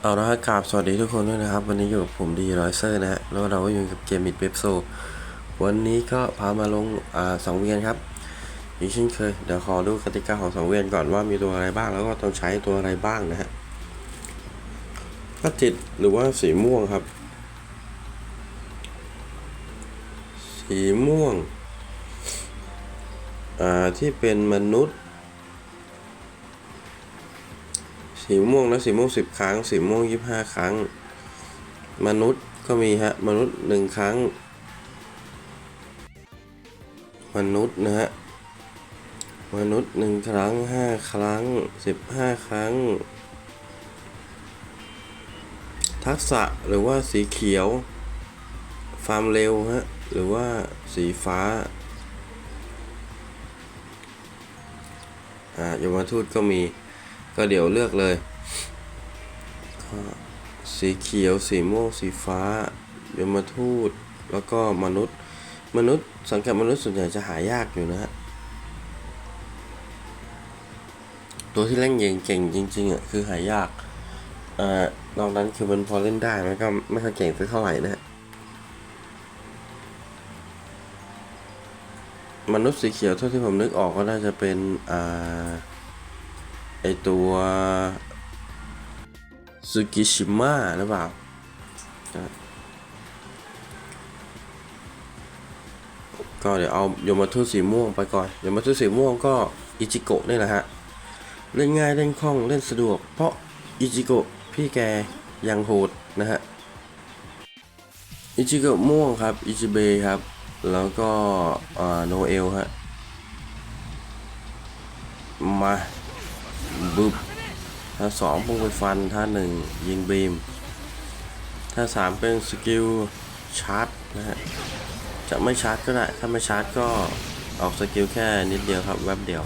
เอาละครับกราบสวัสดีทุกคนด้วยนะครับ วันนี้อยู่กับผมดีรอยเซอร์นะฮะแล้วเราก็อยู่กับเกมมิดเว็บโซวันนี้ก็พามาลงอ่าสองเวียนครับอีกเช่นเคยเดี๋ยวขอดูกติกาของสองเวียนก่อนว่ามีตัวอะไรบ้างแล้วก็ต้องใช้ตัวอะไรบ้างนะฮะก็จิตหรือว่าสีม่วงครับ สีม่วงอ่าที่เป็นมนุษย์ สีม่วงนะสีม่วงสิบครั้ง สีม่วงยี่ห้าครั้ง มนุษย์ก็มีฮะ มนุษย์หนึ่งครั้ง มนุษย์นะฮะ มนุษย์หนึ่งครั้งห้าครั้งสิบห้าครั้ง ทักษะหรือว่าสีเขียว ฟาร์มเร็วฮะ หรือว่าสีฟ้าอ่ายมทูตก็มี ก็เดี๋ยวเลือกเลยสีเขียว สีม่วง สีฟ้า ยมทูต แล้วก็มนุษย์ มนุษย์ สังกัดมนุษย์ส่วนใหญ่จะหายากอยู่นะฮะ ตัวที่เล่นเก่งเก่งจริงๆอะคือหายาก อ่านอกนั้นคือมันพอเล่นได้มันก็ไม่ค่อยเก่งสักเท่าไหร่นะฮะ มนุษย์สีเขียวเท่าที่ผมนึกออกก็น่าจะเป็น อ่า ไอตัวซูกิชิมะหรือเปล่าก็เดี๋ยวเอายมาทุสีม่วงไปก่อนยมาทุสีม่วงก็อิจิโกะนี่แหละฮะ เล่นง่ายเล่นคล่องเล่นสะดวก เพราะอิจิโกะพี่แกยังโหดนะฮะอิจิโกะม่วงครับอิจิเบครับ แล้วก็โนเอลฮะ มา บึบถ้าสองพุ่งไปฟันถ้าหนึ่งยิงบีม ถ้าสามเป็นสกิลชาร์จนะฮะจะไม่ชาร์จก็ได้ ถ้าไม่ชาร์จก็ออกสกิลแค่นิดเดียวครับแวบเดียว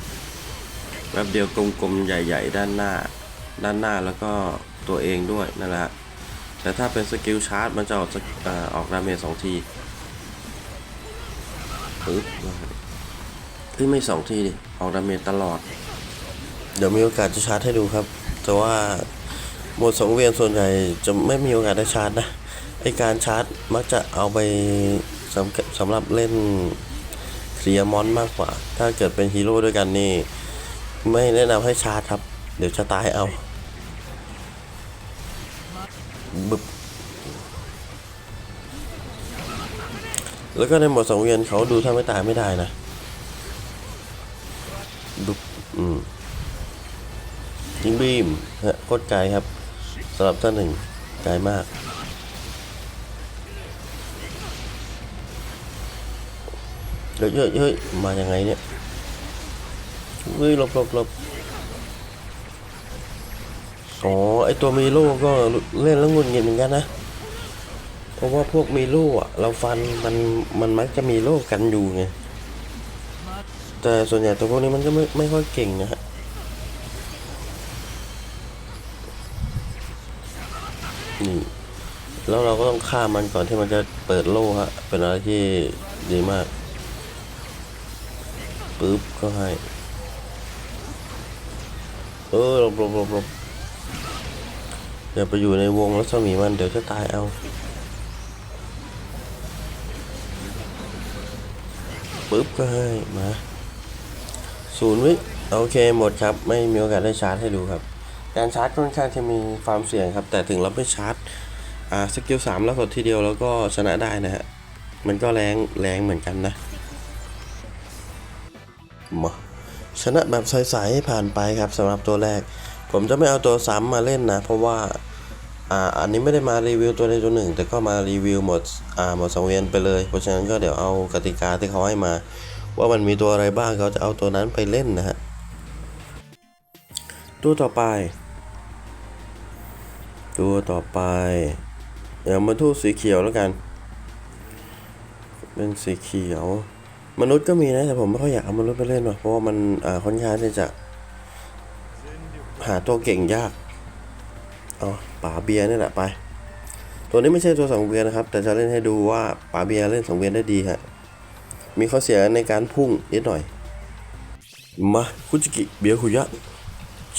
แวบเดียวกลมๆใหญ่ ๆ ด้านหน้า ด้านหน้าแล้วก็ตัวเองด้วยนั่นแหละแต่ถ้าเป็นสกิลชาร์จมันจะออกสกเอ่ออกดาเมจสองทีปึ๊บที่ไม่สองทีดิออกดาเมจตลอด ดี๋ยวมีโอกาสจะชาร์จให้ดูครับ แต่ว่าหมดสองเวียนส่วนใหญ่จะไม่มีโอกาสได้ชาร์จนะไอการชาร์จมักจะเอาไปสำสำหรับเล่นเคลียร์มอนมากกว่า ถ้าเกิดเป็นฮีโร่ด้วยกันนี่ ไม่แนะนำให้ชาร์จครับ เดี๋ยวจะตายเอาบึบแล้วก็ในหมดสองเวียนเขาดูถ้าไม่ตายไม่ได้นะ ยิงบีมฮะโคตรไกลครับสำหรับท่านหนึ่งไกลมาก เดี๋ยวเยอะเยอะมายังไงเนี่ยเฮ้ยหลบหลบหลบอ๋อ ไอตัวมีโล่ก็เล่นแล้วงุนงิดเหมือนกันนะ เพราะว่าพวกมีโล่อะเราฟันมันมันมักจะมีโล่กันอยู่ไง แต่ส่วนใหญ่ตัวพวกนี้มันก็ไม่ไม่ค่อยเก่งนะฮะ นี่ แล้วเราก็ต้องฆ่ามันก่อนที่มันจะเปิดโล่ฮะ เป็นอะไรที่ดีมากปึ๊บก็ให้ เออหลบหลบหลบหลบอย่าไปอยู่ในวงแล้วสมีมันเดี๋ยวจะตายเอาปึ๊บก็ให้มาศูนย์วิโอเคหมดครับ ไม่มีโอกาสได้ชาร์จให้ดูครับ การชาร์จค่อนข้างจะมีความเสี่ยงครับ แต่ถึงเราไม่ชาร์จอ่าสกิลสามแล้วกดทีเดียวแล้วก็ชนะได้นะฮะ มันก็แรงแรงเหมือนกันนะมาชนะแบบใสๆผ่านไปครับสำหรับตัวแรก ผมจะไม่เอาตัวซ้ำมาเล่นนะ เพราะว่าอ่าอันนี้ไม่ได้มารีวิวตัวใดตัวหนึ่ง แต่ก็มารีวิวหมดอ่าหมดสังเวียนไปเลย เพราะฉะนั้นก็เดี๋ยวเอากติกาที่เขาให้มา ว่ามันมีตัวอะไรบ้างเขาจะเอาตัวนั้นไปเล่นนะฮะตัวต่อไป ตัวต่อไปเดี๋ยวมาทูตสีเขียวแล้วกัน เป็นสีเขียว มนุษย์ก็มีนะแต่ผมไม่ค่อยอยากเอามนุษย์ไปเล่นหรอกเพราะว่ามันอ่าค่อนข้างที่จะหาตัวเก่งยากเอาป๋าเบียร์นี่แหละไป ตัวนี้ไม่ใช่ตัวสองเวียนนะครับ แต่จะเล่นให้ดูว่าป๋าเบียร์เล่นสองเวียนได้ดีฮะมีข้อเสียในการพุ่งนิดหน่อย มาคุจิกิเบียร์คุยะ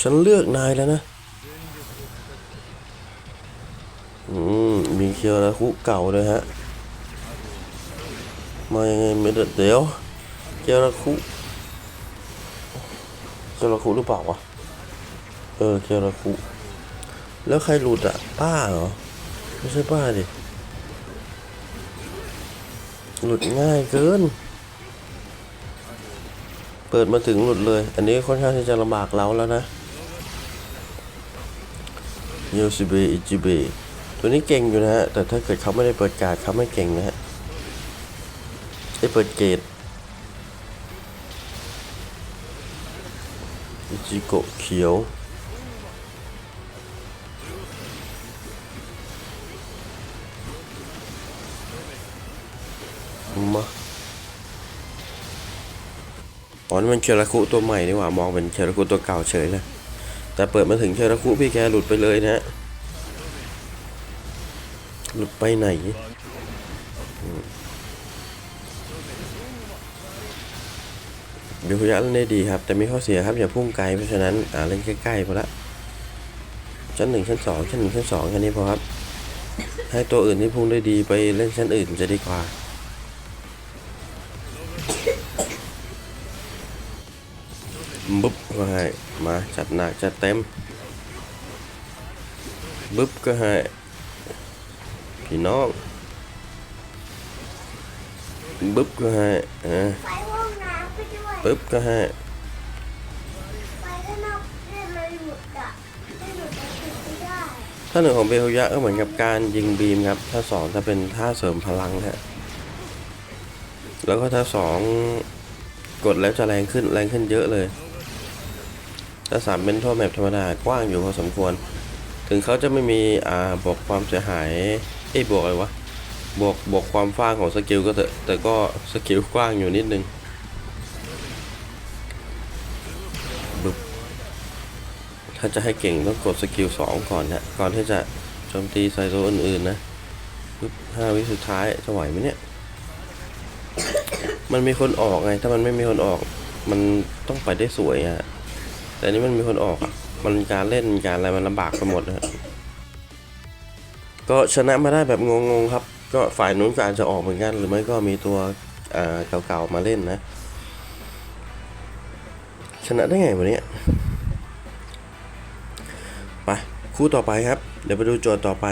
ฉันเลือกนายแล้วนะ อืมมีเคียวระคุเก่าเลยฮะ มายังไงไม่เด็ดเดี๋ยวเคียวระคุเคียวระคุหรือเปล่าวะ เออเคียวระคุแล้วใครหลุดอะ ป้าเหรอ ไม่ใช่ป้าดิ หลุดง่ายเกิน เปิดมาถึงหลุดเลย อันนี้ค่อนข้างที่จะลำบากเราแล้วนะโยซิเบอิจิเบ ตัวนี้เก่งอยู่นะฮะ แต่ถ้าเกิดเขาไม่ได้เปิดการ์ดเขาไม่เก่งนะฮะ ได้เปิดเกตอิจิโกะเขียว มาอ๋อนี่มันเชราคุตัวใหม่นี่หว่า มองเป็นเชราคุตัวเก่าเฉยเลย แต่เปิดมาถึงเชราคุพี่แกหลุดไปเลยนะฮะ หลุดไปไหนอืมเดี๋ยวคุยะเล่นได้ดีครับ แต่มีข้อเสียครับอย่าพุ่งไกลเพราะฉะนั้นอ่าเล่นใกล้ๆพอละชั้นหนึ่งชั้นสองชั้นหนึ่งชั้นสองแค่นี้พอครับ ให้ตัวอื่นที่พุ่งได้ดีไปเล่นชั้นอื่นจะดีกว่าบึ๊บก็ให้มาจัดหนักจัดเต็มบึ๊บก็ให้ พี่น้องบึ๊บก็ให้อ่าไปห้องน้ำไปด้วยปึ๊บก็ให้ไปข้างนอกเล่นเลยหลุดอะไม่หลุดจะติดไม่ได้ถ้าหนึ่งของเบลยะก็เหมือนกับการยิงบีมครับถ้าสองจะเป็นท่าเสริมพลังฮะแล้วก็ถ้าสองกดแล้วจะแรงขึ้นแรงขึ้นเยอะเลยถ้าสามเป็นทั่วแมปธรรมดากว้างอยู่พอสมควร ถึงเขาจะไม่มีอ่าบวกความเสียหาย เอ้บวกอะไรวะบวกบวกความฟ้างของสกิลก็เถอะแต่ก็สกิลกว้างอยู่นิดนึงบึบถ้าจะให้เก่งต้องกดสกิลสองก่อนนะก่อนที่จะโจมตีใส่ตัวอื่นๆนะปึ๊บห้าวิสุดท้ายจะไหวไหมเนี่ย มันมีคนออกไง ถ้ามันไม่มีคนออก มันต้องไปได้สวยอะแต่นี้มันมีคนออกอะมันการเล่นการอะไรมันลำบากไปหมดนะ ก็ชนะมาได้แบบงงๆครับ ก็ฝ่ายนู้นก็อาจจะออกเหมือนกัน หรือไม่ก็มีตัวเก่าๆมาเล่นนะ ชนะได้ไงวันนี้ไปคู่ต่อไปครับ เดี๋ยวไปดูโจทย์ต่อไป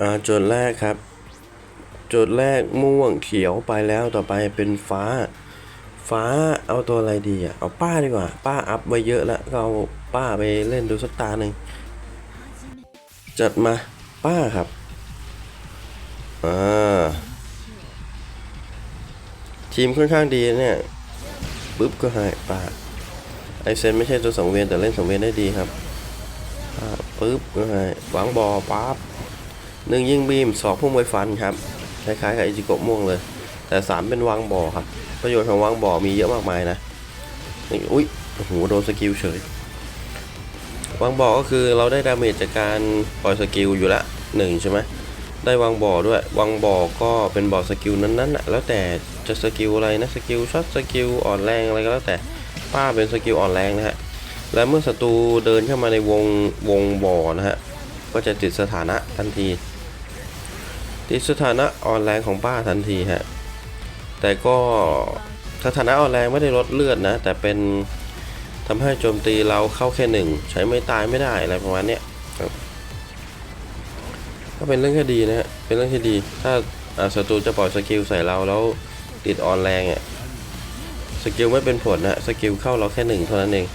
อ่าโจทย์แรกครับ โจทย์แรกม่วงเขียวไปแล้วต่อไปเป็นฟ้า ฟ้าเอาตัวอะไรดีอะเอาป้าดีกว่า ป้าอัพไว้เยอะแล้วก็เอาป้าไปเล่นดูสักตาหนึ่ง จัดมาป้าครับ อ่า ทีมค่อนข้างดีเนี่ยปุ๊บก็ให้ป้า ไอเซนไม่ใช่ตัวสังเวียนแต่เล่นสังเวียนได้ดีครับปุ๊บก็ให้หวังบอปั๊บหนึ่งยิงบีมสองพุ่งไวฟันครับ คล้ายๆกับอิจิโกะม่วงเลย แต่สามเป็นวางบอครับ ประโยชน์ของวางบอมีเยอะมากมายนะ นี่ อุ้ยโอ้โหโดนสกิลเฉย วางบ่อก็คือเราได้ดาเมจจากการปล่อยสกิลอยู่ละหนึ่งใช่ไหมได้วางบ่อด้วยวางบ่อก็เป็นบ่อสกิลนั้นๆนะแล้วแต่จะสกิลอะไรนะสกิลช็อตสกิลอ่อนแรงอะไรก็แล้วแต่ป้าเป็นสกิลอ่อนแรงนะฮะและเมื่อศัตรูเดินเข้ามาในวงวงบ่อนะฮะก็จะติดสถานะทันทีติดสถานะอ่อนแรงของป้าทันทีฮะแต่ก็สถานะอ่อนแรงไม่ได้ลดเลือดนะแต่เป็น ทำให้โจมตีเราเข้าแค่หนึ่งใช้ไม่ตายไม่ได้อะไรประมาณเนี้ยครับก็เป็นเรื่องที่ดีนะฮะเป็นเรื่องที่ดี ถ้าศัตรูจะปล่อยสกิลใส่เราแล้วติดอ่อนแรงอะสกิลไม่เป็นผลนะสกิลเข้าเราแค่หนึ่งเท่านั้นเอง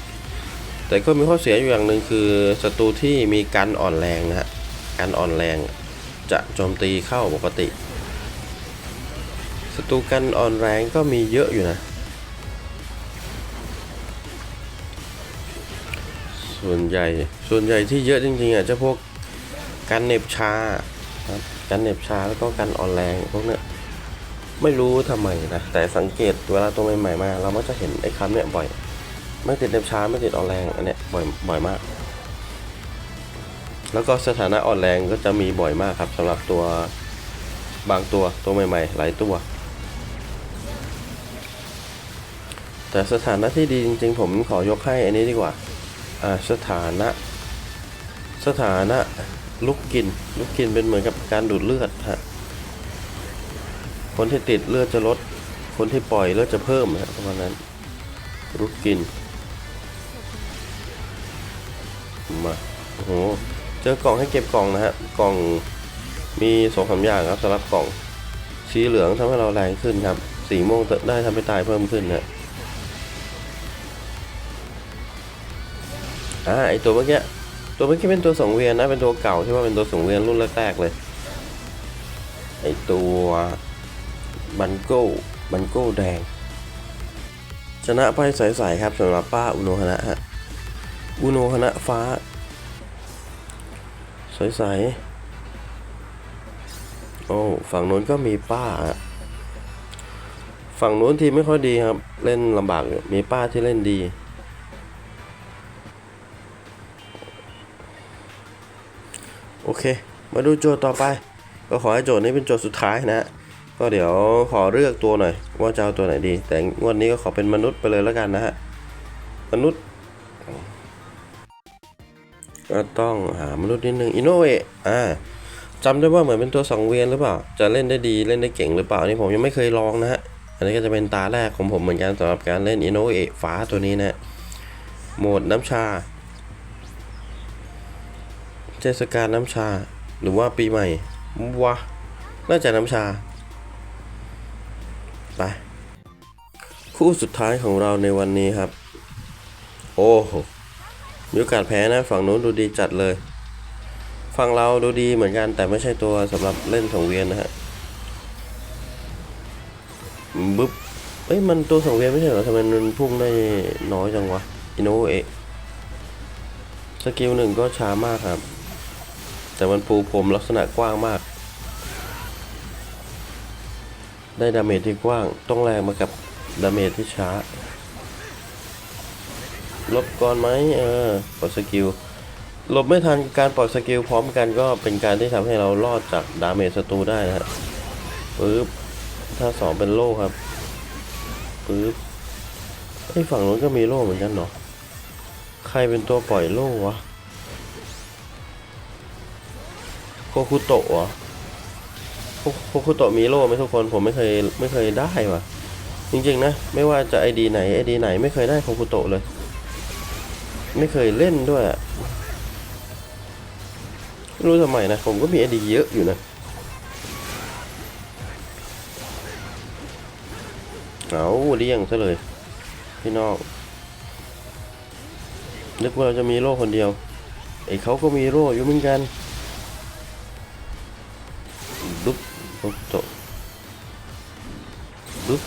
แต่ก็มีข้อเสียอยู่อย่างหนึ่งคือศัตรูที่มีการอ่อนแรงนะฮะการอ่อนแรงจะโจมตีเข้าปกติศัตรูกันอ่อนแรงก็มีเยอะอยู่นะ ส่วนใหญ่ส่วนใหญ่ที่เยอะจริงๆอะจะพวกกันเน็บชาครับกันเน็บชาแล้วก็กันอ่อนแรงพวกเนี้ยไม่รู้ทำไมนะแต่สังเกตเวลาตัวใหม่ๆมา เรามักจะเห็นไอ้คำเนี้ยบ่อย ไม่ติดเน็บชาไม่ติดอ่อนแรงอันเนี้ยบ่อยบ่อยมาก แล้วก็สถานะอ่อนแรงก็จะมีบ่อยมากครับสำหรับตัวบางตัวตัวใหม่ ๆ หลายตัว แต่สถานะที่ดีจริงๆ ผมขอยกให้อันนี้ดีกว่า สถานะ สถานะลุกกินลุกกินเป็นเหมือนกับการดูดเลือดฮะคนที่ติดเลือดจะลด คนที่ปล่อยเลือดจะเพิ่มฮะประมาณนั้นลุกกินมาโอ้โหเจอกล่องให้เก็บกล่องนะฮะกล่องมีสองสาอย่างครับสำหรับกล่อง สีเหลืองทำให้เราแรงขึ้นครับ สีม่วงได้ทำให้ตายเพิ่มขึ้นนะ อ่าไอตัวเมื่อกี้ตัวเมื่อกี้เป็นตัวสังเวียนนะเป็นตัวเก่าที่ว่าเป็นตัวสังเวียนรุ่นแรกๆเลยไอตัวบันโก้บันโก้แดง ชนะไปใสๆครับสำหรับป้าอุโนฮนะฮะอุโนฮนะฟ้า ใสๆโอ้ฝั่งนู้นก็มีป้าฮะฝั่งนู้นทีไม่ค่อยดีครับ เล่นลำบากมีป้าที่เล่นดี โอเค มาดูโจทย์ต่อไป ก็ขอให้โจทย์นี้เป็นโจทย์สุดท้ายนะ ก็เดี๋ยวขอเลือกตัวหน่อย ว่าจะเอาตัวไหนดี แต่งวดนี้ก็ขอเป็นมนุษย์ไปเลยแล้วกันนะฮะ มนุษย์ ก็ต้องหามนุษย์นิดนึงอินโนเออ่าจำได้ว่าเหมือนเป็นตัวสองเวียนหรือเปล่า จะเล่นได้ดีเล่นได้เก่งหรือเปล่านี่ผมยังไม่เคยลองนะฮะ อันนี้ก็จะเป็นตาแรกของผมเหมือนกันสำหรับการเล่นอินโนเอฟ้าตัวนี้นะ โหมดน้ำชา เทศกาลน้ำชา หรือว่าปีใหม่วะน่าจะน้ำชา ไป คู่สุดท้ายของเราในวันนี้ครับ โอ้โหมีโอกาสแพ้นะ ฝั่งนู้นดูดีจัดเลย ฝั่งเราดูดีเหมือนกันแต่ไม่ใช่ตัวสำหรับเล่นสังเวียนนะฮะบึ๊บเอ้ยมันตัวสังเวียนไม่ใช่เหรอทำไมมันพุ่งได้น้อยจังวะอินโนเอะสกิลหนึ่งก็ช้ามากครับ แต่มันปูผมลักษณะกว้างมาก ได้ดาเมจที่กว้างต้องแรงมากับดาเมจที่ช้า ลบก่อนไหมเออปล่อยสกิลลบไม่ทันการปล่อยสกิลพร้อมกันก็เป็นการที่ทำให้เรารอดจากดาเมจศัตรูได้นะฮะปึ๊บถ้าสองเป็นโล่ครับปึ๊บไอ้ฝั่งนู้นก็มีโล่เหมือนกันเนาะใครเป็นตัวปล่อยโล่วะ โคคุโตะเหรอโคโคคุโตะมีโล่ไหมทุกคนผมไม่เคยไม่เคยได้ว่ะ จริงๆนะ ไม่ว่าจะไอดีไหนไอดีไหนไม่เคยได้โคคุโตะเลย ไม่เคยเล่นด้วยไม่รู้ทำไมนะ ผมก็มีไอดีเยอะอยู่นะเอาเลี่ยงซะเลย พี่น้องนึกว่าเราจะมีโล่คนเดียวไอเขาก็มีโล่อยู่เหมือนกัน ดุ๊บโอโตดุ๊บ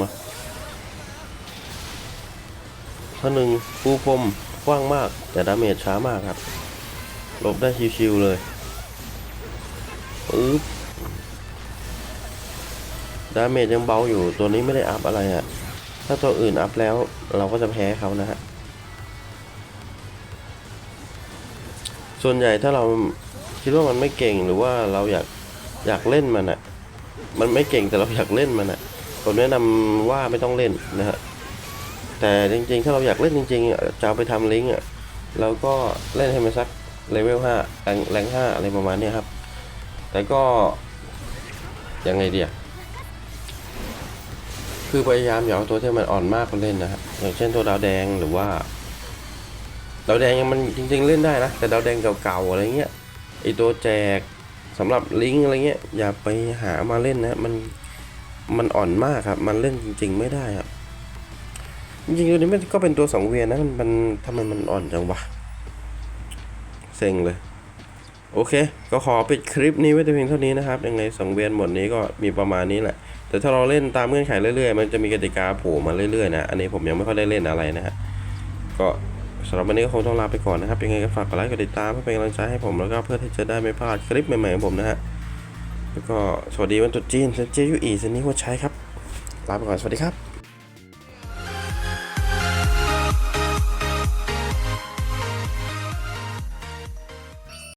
มาข้อหนึ่งปูพรมกว้างมาก แต่ดาเมจช้ามากครับหลบได้ชิวๆเลยปึ๊บดาเมจยังเบาอยู่ตัวนี้ไม่ได้อัพอะไรอะ ถ้าตัวอื่นอัพแล้วเราก็จะแพ้เขานะฮะ ส่วนใหญ่ถ้าเราคิดว่ามันไม่เก่งหรือว่าเราอยากอยากเล่นมันอะมันไม่เก่งแต่เราอยากเล่นมันอะผมแนะนำว่าไม่ต้องเล่นนะฮะ แต่จริงๆ ถ้าเราอยากเล่นจริงๆจะเอาไปทำลิงก์อะเราก็เล่นให้มันสักเลเวลห้าแรงแรงห้าอะไรประมาณนี้ครับ แต่ก็ยังไงเดีย คือพยายามอย่าเอาตัวที่มันอ่อนมากมาเล่นนะฮะอย่างเช่นตัวดาวแดงหรือว่าดาวแดงยังมันจริง ๆ เล่นได้นะ แต่ดาวแดงเก่าๆอะไรเงี้ยไอตัวแจกสำหรับลิงก์อะไรเงี้ยอย่าไปหามาเล่นนะมันมันอ่อนมากครับ มันเล่นจริง ๆ ไม่ได้ครับจริงๆตัวนี้มันก็เป็นตัวสังเวียนนะมันมันทำไมมันอ่อนจังวะเซ็งเลย โอเค ก็ขอปิดคลิปนี้ไว้แต่เพียงเท่านี้นะครับ ยังไงสังเวียนหมดนี้ก็มีประมาณนี้แหละ แต่ถ้าเราเล่นตามเงื่อนไขเรื่อยๆ มันจะมีกติกาโผล่มาเรื่อยๆนะ อันนี้ผมยังไม่ค่อยได้เล่นอะไรนะฮะ ก็สำหรับวันนี้ก็คงต้องลาไปก่อนนะครับ ยังไงก็ฝากกดไลค์กดติดตามเพื่อเป็นกำลังใจให้ผมแล้วก็เพื่อที่จะได้ไม่พลาดคลิปใหม่ๆของผมนะฮะ แล้วก็สวัสดีวันตรุษจีนเซนเจยุอีเซนนี้หัวใช้ครับ ลาไปก่อน สวัสดีครับ